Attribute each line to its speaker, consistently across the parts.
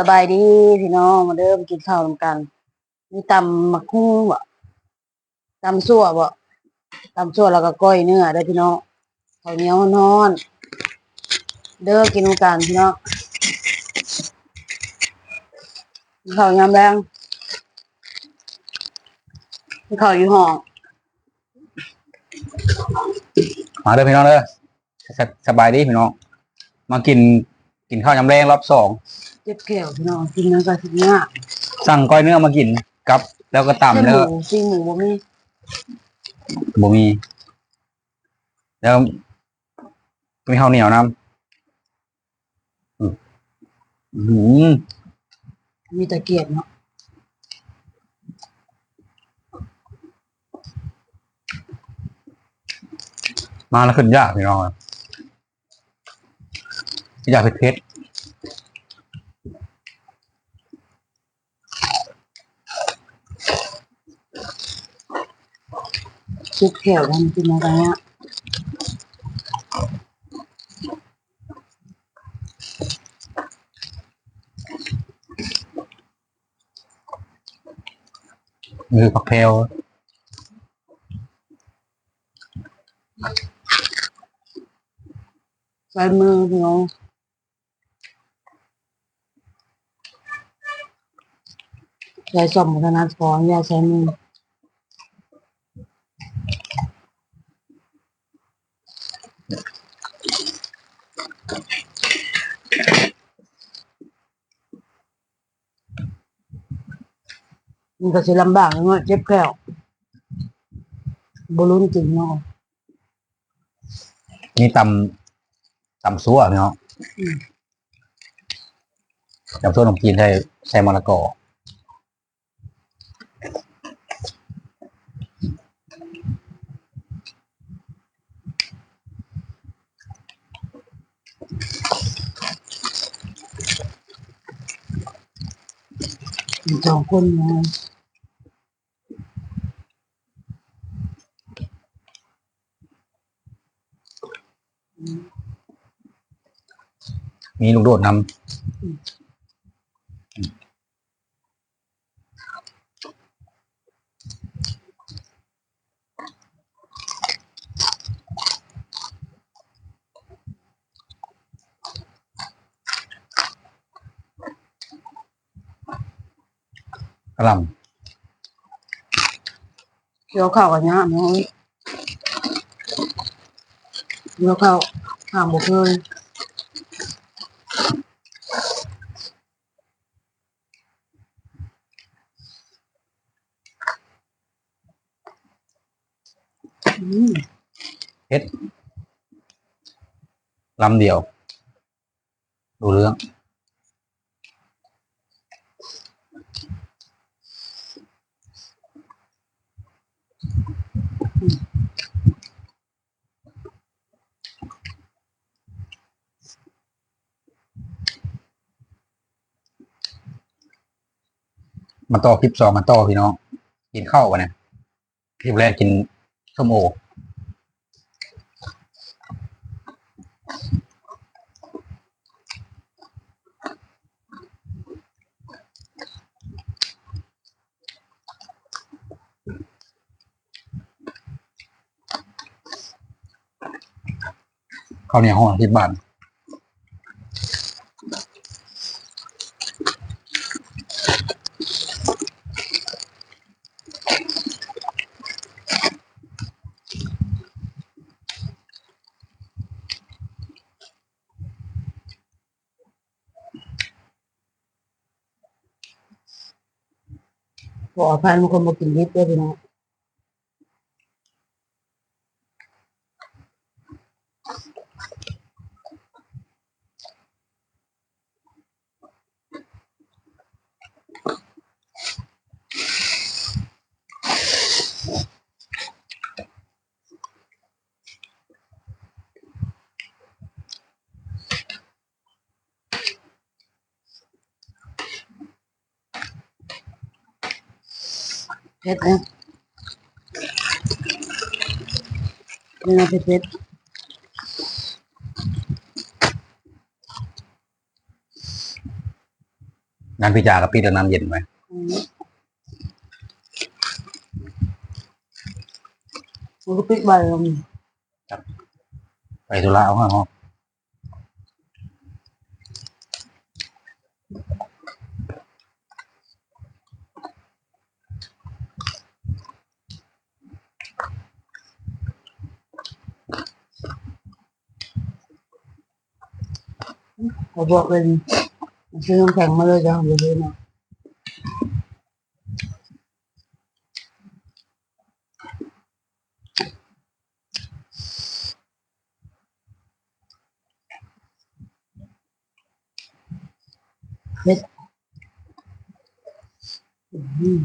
Speaker 1: สบายดีพี่น้องมาเด้อมากินข้าวนำกันมีตำมักคุ้งบ่ตำซั่วบ่ตำซั่วแล้วก็ก้อยเนื้อเด้อพี่น้องข้าวเหนียวนอนเด้อกินนำกันพี่น้องข้าวยามแรงข้าวอยู่ห้อง
Speaker 2: มาเด้อพี่น้องเด้อสสบายดีพี่น้องมากินกินข้าวยำแรงรอบสอง
Speaker 1: เจ็บแก้วพี่น้องกินน้ำกะทิเนี่ย
Speaker 2: สั่งก้อยเนื้อมากินกับ แล้วก็
Speaker 1: เส้น
Speaker 2: ตำ
Speaker 1: ห
Speaker 2: แล้ว
Speaker 1: มูซีหมูบ่มี
Speaker 2: บ่มี แล้วมีข้าวเหนียวน้ำอืมอื้อหือ
Speaker 1: มีตะเกียบเนาะ
Speaker 2: มาแล้วขึ้นยากพี่น้องอยากเผ็ด
Speaker 1: เจ็บแก้วทำกินอะไรอะ
Speaker 2: ๆมือผักแพรว
Speaker 1: ใส่มือพี่น้องใช้สมธนาฟองอย่าใช้มือ มันก็สิลำบากเนาะเจ็บแก้วบรุนจริงเนาะ
Speaker 2: นี่ตำตำซัวพี่น้อง
Speaker 1: อืม
Speaker 2: ตำซัวขนมจีนใส่ใส่มะละกอ
Speaker 1: มีสองคนเนาะ
Speaker 2: มีลูกโดดนำกระหล
Speaker 1: เกี่ยวข้าวกัน้ำเนาะเกี่ยวข้าวห้าวหมบกเลยอืมำ
Speaker 2: เพชรลำเดียว ดูเรื่อง มาต่อคลิปสองมาต่อพี่น้อง กินข้าวกันนะคลิปแรกกินส้มโอ ข้าวเหนียวห่อที่บ้าน
Speaker 1: ขออภัยบางคนมากินลิฟต์ด้วยพี่น้อง เผ็ดนะนี่นะเผ็ดเผ็ด
Speaker 2: น้ำพิจากับพี่เดินน้ำเย็นไหม
Speaker 1: อืมมันก็ปิดใบลง
Speaker 2: ไปธุระเอาข้างห้อง
Speaker 1: เขาบอกเป็นซื้อน้ำแข็งมาเลยจ้ะเดี๋ยวซื้อมาเผ็ดอืม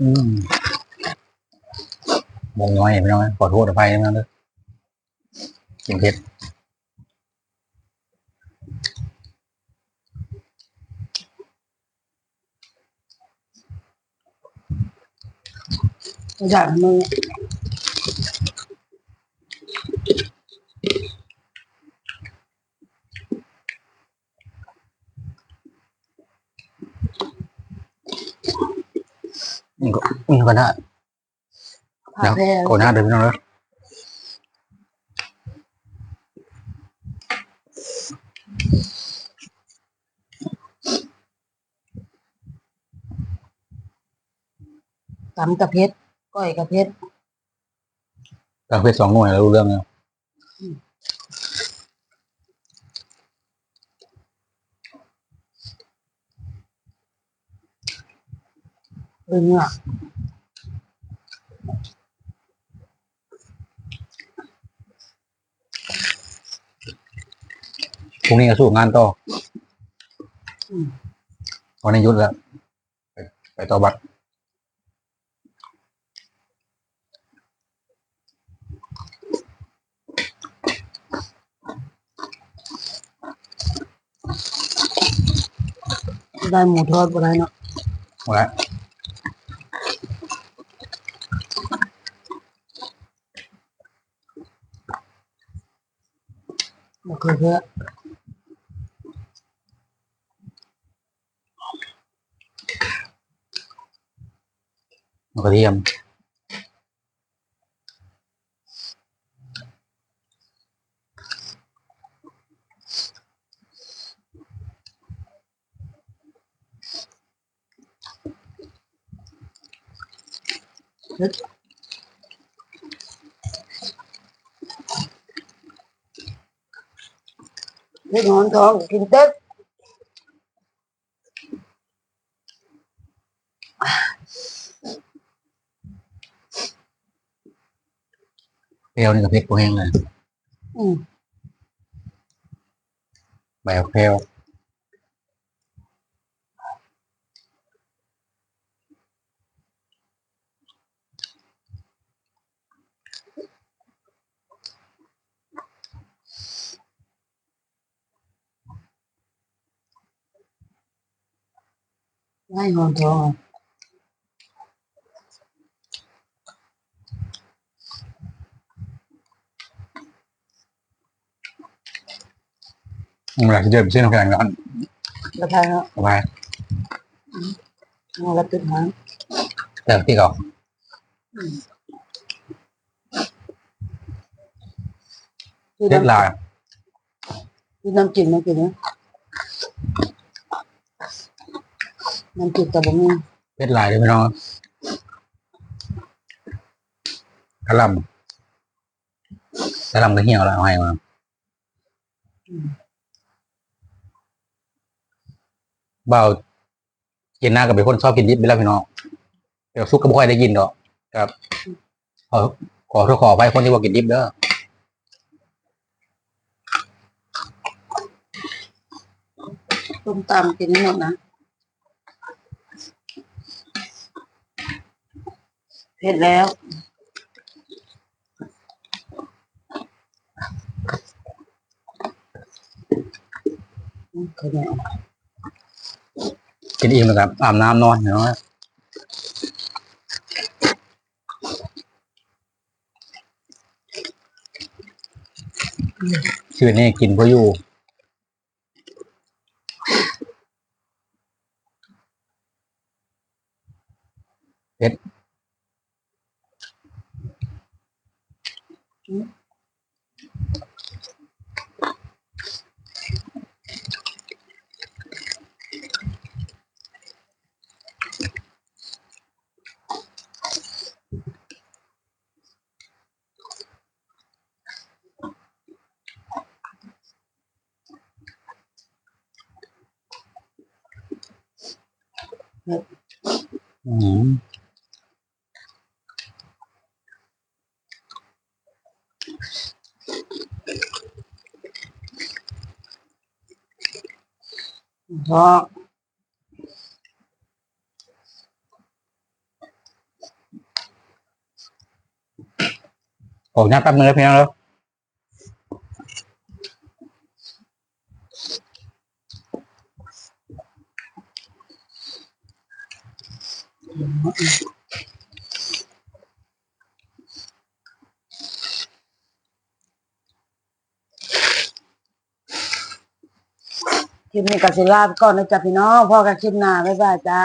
Speaker 2: อืมมองน้อยไม่น้อยขอโทษอภัยนะเด้อกินเผ็ด
Speaker 1: อยากมือ
Speaker 2: นี่ก็นี่ก็ได้
Speaker 1: ผั
Speaker 2: เดี๋ยว
Speaker 1: แพ้
Speaker 2: โกนหน้าเดินพี่น้องเด้อ
Speaker 1: ตำกับเพชรก้อยกับเพชร
Speaker 2: ตักเผ็ดสองหน่วยแล้วรู้เรื่องแล้ว
Speaker 1: เออเนี่ย
Speaker 2: พรุ่งนี้ก็สู้งานต่อ
Speaker 1: อืม
Speaker 2: วันนี้หยุดแล้ว ไปไปต่อบัตร
Speaker 1: ได้หมูทอดบ่ได้เนาะ
Speaker 2: หมดแล้ว
Speaker 1: บ่เคยเพื่อ
Speaker 2: มันกระเทียม
Speaker 1: เล็กนอนท้องกินเต็ก
Speaker 2: เปรี้ยวนี่กับเผ็ดโปแห้งเลย
Speaker 1: อืม
Speaker 2: ใบแพรว
Speaker 1: ให้นอนท้อง
Speaker 2: มันอยากจะเจอเป็นเส้นน้ำแข็งกัน
Speaker 1: แล้ว ทานเนาะ
Speaker 2: เอาไป
Speaker 1: นอนแล้วตึกหาง
Speaker 2: แต่ที่เก่า
Speaker 1: คือ
Speaker 2: เล็ด
Speaker 1: น้ำ
Speaker 2: ลาย
Speaker 1: คือน้ำจิ้มน้ำจิ้มนะน้ำจิ้มกับบ่มี
Speaker 2: เล็ดลายเลยพี่น้องกระหลำกระหลำก็เหี่ยวแล้วเอาให้มาเบากินหน้ากับเป็นคนชอบกินดิบไปแล้วพี่น้องแต่ซุกก็ไม่ค่อยได้กินดอกครับขอขอโทษขอไปคนที่ว่ากินดิบเด้อ
Speaker 1: ต้มตำกินให้หมดนะ เผ็ดแล้ว
Speaker 2: กินอิ่มแล้วครับ อาบน้ำนอนเนาะชีวิตนี้กินเพราะอยู่เผ็ด อื ม
Speaker 1: เพราะ
Speaker 2: ออกหน้าแป๊บนึงแล้วพี่น้องแล้ว
Speaker 1: คลิปนี้ก็สิลาไปก่อนนะจ๊ะพี่น้องพ่อกับคลิปหน้าบ๊ายบายจ้า